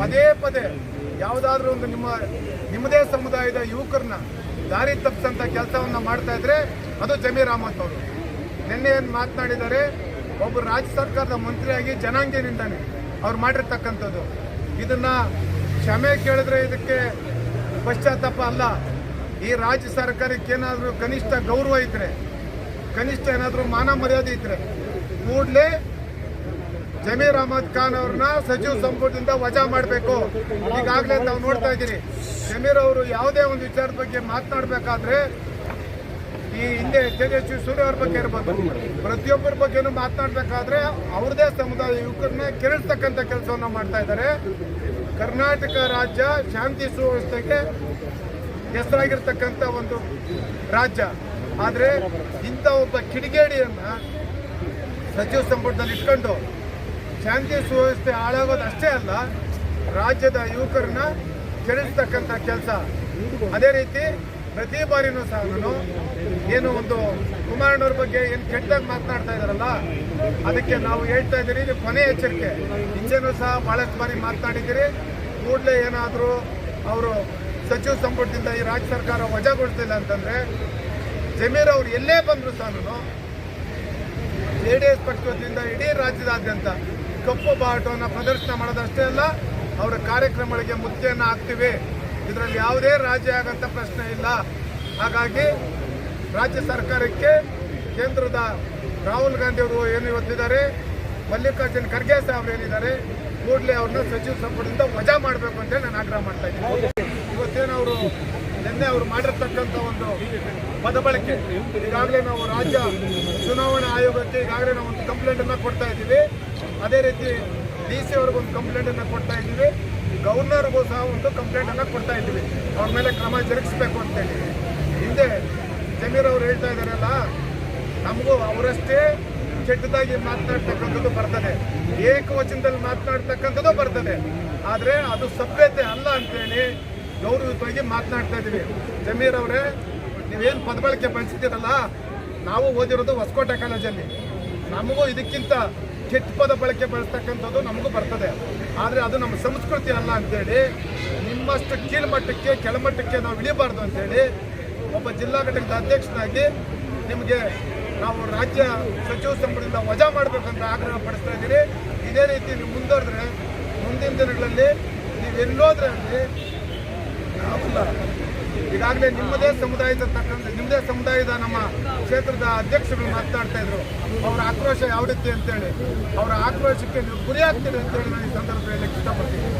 ಪದೇ ಪದೇ ಯಾವುದಾದ್ರೂ ಒಂದು ನಿಮ್ಮ, ನಿಮ್ಮದೇ ಸಮುದಾಯದ ಯುವಕರನ್ನ ದಾರಿ ತಪ್ಪಿಸಂತ ಕೆಲಸವನ್ನ ಮಾಡ್ತಾ ಇದ್ರೆ ಅದು ಜಮೀರ್ ಅಹಮದ್ ಅವರು. ನಿನ್ನೆ ಏನು ಮಾತನಾಡಿದ್ದಾರೆ, ಒಬ್ಬ ರಾಜ್ಯ ಸರ್ಕಾರದ ಮಂತ್ರಿಯಾಗಿ ಜನಾಂಗೀಯನಿಂದಾನೆ ಅವ್ರು ಮಾಡಿರ್ತಕ್ಕಂಥದ್ದು. ಇದನ್ನ ಕ್ಷಮೆ ಕೇಳಿದ್ರೆ ಇದಕ್ಕೆ ಪಶ್ಚಾತ್ತಾಪ ಅಲ್ಲ. ಈ ರಾಜ್ಯ ಸರ್ಕಾರಕ್ಕೆ ಏನಾದರೂ ಕನಿಷ್ಠ ಗೌರವ ಇದ್ರೆ, ಕನಿಷ್ಠ ಏನಾದರೂ ಮಾನ ಮರ್ಯಾದೆ ಇದ್ರೆ, ಕೂಡಲೇ ಜಮೀರ್ ಅಹಮದ್ ಖಾನ್ ಅವ್ರನ್ನ ಸಚಿವ ಸಂಪುಟದಿಂದ ವಜಾ ಮಾಡಬೇಕು. ಈಗಾಗಲೇ ನಾವು ನೋಡ್ತಾ ಇದ್ದೀನಿ ಜಮೀರ್ ಅವರು ಯಾವುದೇ ಒಂದು ವಿಚಾರದ ಬಗ್ಗೆ ಮಾತನಾಡಬೇಕಾದ್ರೆ ಈ ಹಿಂದೆ ತೇಜಸ್ವಿ ಸೂರ್ಯ ಅವ್ರ ಬಗ್ಗೆ ಇರ್ಬೋದು. ಪ್ರತಿಯೊಬ್ಬರ ಬಗ್ಗೆನೂ ಮಾತನಾಡಬೇಕಾದ್ರೆ ಅವ್ರದೇ ಸಮುದಾಯ ಯುವಕರನ್ನ ಕೆರಳಿಸ್ತಕ್ಕಂಥ ಕೆಲಸವನ್ನ ಮಾಡ್ತಾ ಇದ್ದಾರೆ. ಕರ್ನಾಟಕ ರಾಜ್ಯ ಶಾಂತಿ ಸುವ್ಯವಸ್ಥೆಗೆ ಹೆಸರಾಗಿರ್ತಕ್ಕಂಥ ಒಂದು ರಾಜ್ಯ. ಆದರೆ ಇಂಥ ಒಬ್ಬ ಕಿಡಿಗೇಡಿಯನ್ನ ಸಚಿವ ಸಂಪುಟದಲ್ಲಿ ಇಟ್ಕೊಂಡು ಶಾಂತಿ ಸುವ್ಯವಸ್ಥೆ ಹಾಳಾಗೋದು ಅಷ್ಟೇ ಅಲ್ಲ, ರಾಜ್ಯದ ಯುವಕರನ್ನ ಕೆಡಿಸ್ತಕ್ಕಂಥ ಕೆಲಸ. ಅದೇ ರೀತಿ ಪ್ರತಿ ಬಾರಿನೂ ಸಹ ನಾನು ಏನು ಒಂದು ಕುಮಾರಣ್ಣವ್ರ ಬಗ್ಗೆ ಏನು ಕೆಟ್ಟದಾಗಿ ಮಾತನಾಡ್ತಾ ಇದ್ದಾರಲ್ಲ, ಅದಕ್ಕೆ ನಾವು ಹೇಳ್ತಾ ಇದ್ದೀರಿ, ಇದು ಕೊನೆ ಎಚ್ಚರಿಕೆ. ಹಿಂದೆನೂ ಸಹ ಭಾಳಷ್ಟು ಬಾರಿ ಮಾತನಾಡಿದ್ದೀರಿ. ಕೂಡಲೇ ಏನಾದರೂ ಅವರು ಸಚಿವ ಸಂಪುಟದಿಂದ ಈ ರಾಜ್ಯ ಸರ್ಕಾರ ವಜಾಗೊಳಿಸ್ತಿಲ್ಲ ಅಂತಂದರೆ, ಜಮೀರ್ ಅವರು ಎಲ್ಲೇ ಬಂದರೂ ಸಹ ನಾನು, ಜೆ ಡಿ ಎಸ್ ಪಕ್ಷದಿಂದ ಇಡೀ ರಾಜ್ಯದಾದ್ಯಂತ ಕಪ್ಪು ಬಾಟವನ್ನು ಪ್ರದರ್ಶನ ಮಾಡೋದಷ್ಟೇ ಅಲ್ಲ, ಅವರ ಕಾರ್ಯಕ್ರಮಗಳಿಗೆ ಮುದ್ದೆಯನ್ನು ಹಾಕ್ತೀವಿ. ಇದರಲ್ಲಿ ಯಾವುದೇ ರಾಜ್ಯ ಆಗಂತ ಪ್ರಶ್ನೆ ಇಲ್ಲ. ಹಾಗಾಗಿ ರಾಜ್ಯ ಸರ್ಕಾರಕ್ಕೆ ಕೇಂದ್ರದ ರಾಹುಲ್ ಗಾಂಧಿ ಅವರು ಏನು ಇವತ್ತಿದ್ದಾರೆ ಮಲ್ಲಿಕಾರ್ಜುನ್ ಖರ್ಗೆ ಸಾಹೇಬ್ರು ಏನಿದ್ದಾರೆ, ಕೂಡಲೇ ಅವ್ರನ್ನ ಸಚಿವ ಸಂಪುಟದಿಂದ ವಜಾ ಮಾಡಬೇಕು ಅಂತ ನಾನು ಆಗ್ರಹ ಮಾಡ್ತಾ ಇದ್ದೀನಿ. ಇವತ್ತೇನು ಅವರು ನಿನ್ನೆ ಅವರು ಮಾಡಿರ್ತಕ್ಕಂಥ ಒಂದು ಪದ ಬಳಕೆ ಈಗಾಗಲೇ ನಾವು ರಾಜ್ಯ ಚುನಾವಣಾ ಆಯೋಗಕ್ಕೆ ಈಗಾಗಲೇ ನಾವು ಒಂದು ಕಂಪ್ಲೇಂಟ್ ಅನ್ನ ಕೊಡ್ತಾ ಇದ್ದೀವಿ. ಅದೇ ರೀತಿ ಡಿ ಸಿ ಅವ್ರಿಗೊಂದು ಕಂಪ್ಲೇಂಟನ್ನು ಕೊಡ್ತಾ ಇದ್ದೀವಿ. ಗವರ್ನರ್ಗೂ ಸಹ ಒಂದು ಕಂಪ್ಲೇಂಟ್ ಅನ್ನ ಕೊಡ್ತಾ ಇದ್ದೀವಿ. ಅವ್ರ ಮೇಲೆ ಕ್ರಮ ಜರುಗಿಸಬೇಕು ಅಂತೇಳಿ. ಹಿಂದೆ ಜಮೀರ್ ಅವರು ಹೇಳ್ತಾ ಇದ್ದಾರಲ್ಲ, ನಮಗೂ ಅವರಷ್ಟೇ ಕೆಟ್ಟದಾಗಿ ಮಾತನಾಡ್ತಕ್ಕಂಥದ್ದು ಬರ್ತದೆ. ಏಕವಚನದಲ್ಲಿ ಮಾತನಾಡ್ತಕ್ಕಂಥದ್ದು ಬರ್ತದೆ. ಆದರೆ ಅದು ಸಭ್ಯತೆ ಅಲ್ಲ ಅಂತೇಳಿ ಗೌರವಯುತವಾಗಿ ಮಾತನಾಡ್ತಾ ಇದ್ದೀವಿ. ಜಮೀರ್ ಅವರೇ, ನೀವೇನು ಪದಬಳಕೆ ಬಳಸಿದ್ದೀರಲ್ಲ ನಾವು ಓದಿರೋದು ಹೊಸಕೋಟೆ ಕಾಲೇಜಲ್ಲಿ. ನಮಗೂ ಇದಕ್ಕಿಂತ ಕೆಟ್ಟ ಪದ ಬಳಕೆ ಬಳಸ್ತಕ್ಕಂಥದ್ದು ನಮಗೂ ಬರ್ತದೆ. ಆದರೆ ಅದು ನಮ್ಮ ಸಂಸ್ಕೃತಿ ಅಲ್ಲ ಅಂತೇಳಿ, ನಿಮ್ಮಷ್ಟು ಕೀಳ್ಮಟ್ಟಕ್ಕೆ, ಕೆಳಮಟ್ಟಕ್ಕೆ ನಾವು ಇಳಿಬಾರ್ದು ಅಂತೇಳಿ ಒಬ್ಬ ಜಿಲ್ಲಾ ಘಟಕದ ಅಧ್ಯಕ್ಷನಾಗಿ ನಿಮಗೆ ನಾವು ರಾಜ್ಯ ಸಚಿವ ಸಂಪುಟದಿಂದ ವಜಾ ಮಾಡಬೇಕಂತ ಆಗ್ರಹ ಪಡಿಸ್ತಾ ಇದ್ದೀರಿ. ಇದೇ ರೀತಿ ನೀವು ಮುಂದುವರೆದ್ರೆ, ಮುಂದಿನ ದಿನಗಳಲ್ಲಿ ನೀವೆಲ್ಲೋದ್ರೆ ಅಲ್ಲಿ ನಾವಲ್ಲ ಈಗಾಗಲೇ ನಿಮ್ಮದೇ ಸಮುದಾಯದ ತಕ್ಕಂಥ ನಿಮ್ಮದೇ ಸಮುದಾಯದ ನಮ್ಮ ಕ್ಷೇತ್ರದ ಅಧ್ಯಕ್ಷರು ಮಾತನಾಡ್ತಾ ಇದ್ರು. ಅವರ ಆಕ್ರೋಶ ಯಾವ ರೀತಿ ಅಂತೇಳಿ. ಅವರ ಆಕ್ರೋಶಕ್ಕೆ ನೀವು ಗುರಿಯಾಗ್ತೀರಿ ಅಂತೇಳಿ ನಾನು ಈ ಸಂದರ್ಭದಲ್ಲಿ ಇಷ್ಟಪಡ್ತೀನಿ